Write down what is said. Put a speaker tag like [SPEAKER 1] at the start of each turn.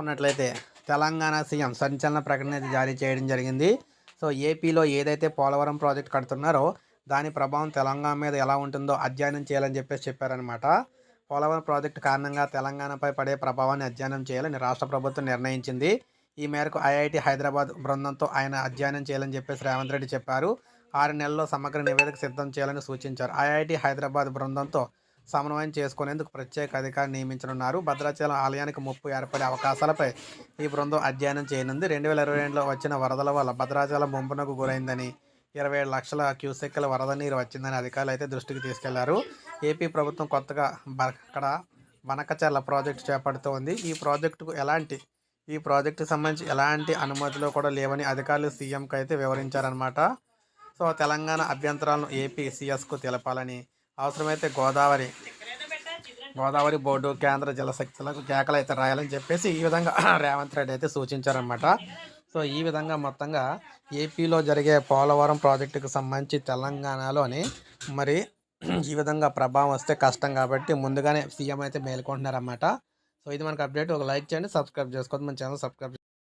[SPEAKER 1] చూసుకున్నట్లయితే తెలంగాణ సీఎం సంచలన ప్రకటన అయితే జారీ చేయడం జరిగింది. సో ఏపీలో ఏదైతే పోలవరం ప్రాజెక్ట్ కడుతున్నారో దాని ప్రభావం తెలంగాణ మీద ఎలా ఉంటుందో అధ్యయనం చేయాలని చెప్పేసి చెప్పారనమాట పోలవరం ప్రాజెక్టు కారణంగా తెలంగాణపై పడే ప్రభావాన్ని అధ్యయనం చేయాలని రాష్ట్ర ప్రభుత్వం నిర్ణయించింది. ఈ మేరకు ఐఐటి హైదరాబాద్ బృందంతో ఆయన అధ్యయనం చేయాలని చెప్పేసి రేవంత్ రెడ్డి చెప్పారు. ఆరు నెలల్లో సమగ్ర నివేదిక సిద్ధం చేయాలని సూచించారు. ఐఐటి హైదరాబాద్ బృందంతో సమన్వయం చేసుకునేందుకు ప్రత్యేక అధికారిని నియమించనున్నారు. భద్రాచలం ఆలయానికి ముప్పు ఏర్పడే అవకాశాలపై ఈ బృందం అధ్యయనం చేయనుంది. రెండు వేల ఇరవై రెండులో వచ్చిన వరదల వల్ల భద్రాచలం ముంపునకు గురైందని ఇరవై ఏడు లక్షల క్యూసెక్కుల వరద నీరు వచ్చిందని అధికారులు అయితే దృష్టికి తీసుకెళ్ళారు. ఏపీ ప్రభుత్వం కొత్తగా బ- అక్కడ వనకచర్ల ప్రాజెక్టు చేపడుతోంది. ఈ ప్రాజెక్టుకు ఎలాంటి ఈ ప్రాజెక్టుకు సంబంధించి ఎలాంటి అనుమతులు కూడా లేవని అధికారులు సీఎంకి అయితే వివరించారనమాట సో తెలంగాణ అభ్యంతరాలను ఏపీ సీఎస్కు తెలపాలని అవసరమైతే గోదావరి గోదావరి బోర్డు కేంద్ర జలశక్తులకు కేకలు అయితే రాయాలని చెప్పేసి ఈ విధంగా రేవంత్ రెడ్డి అయితే సూచించారనమాట సో ఈ విధంగా మొత్తంగా ఏపీలో జరిగే పోలవరం ప్రాజెక్టుకు సంబంధించి తెలంగాణలోని మరి ఈ విధంగా ప్రభావం వస్తే కష్టం కాబట్టి ముందుగానే సీఎం అయితే మేల్కొంటున్నారన్నమాట. సో ఇది మనకు అప్డేట్. ఒక లైక్ చేయండి సబ్స్క్రైబ్ చేసుకోవద్దు. మన ఛానల్ సబ్స్క్రైబ్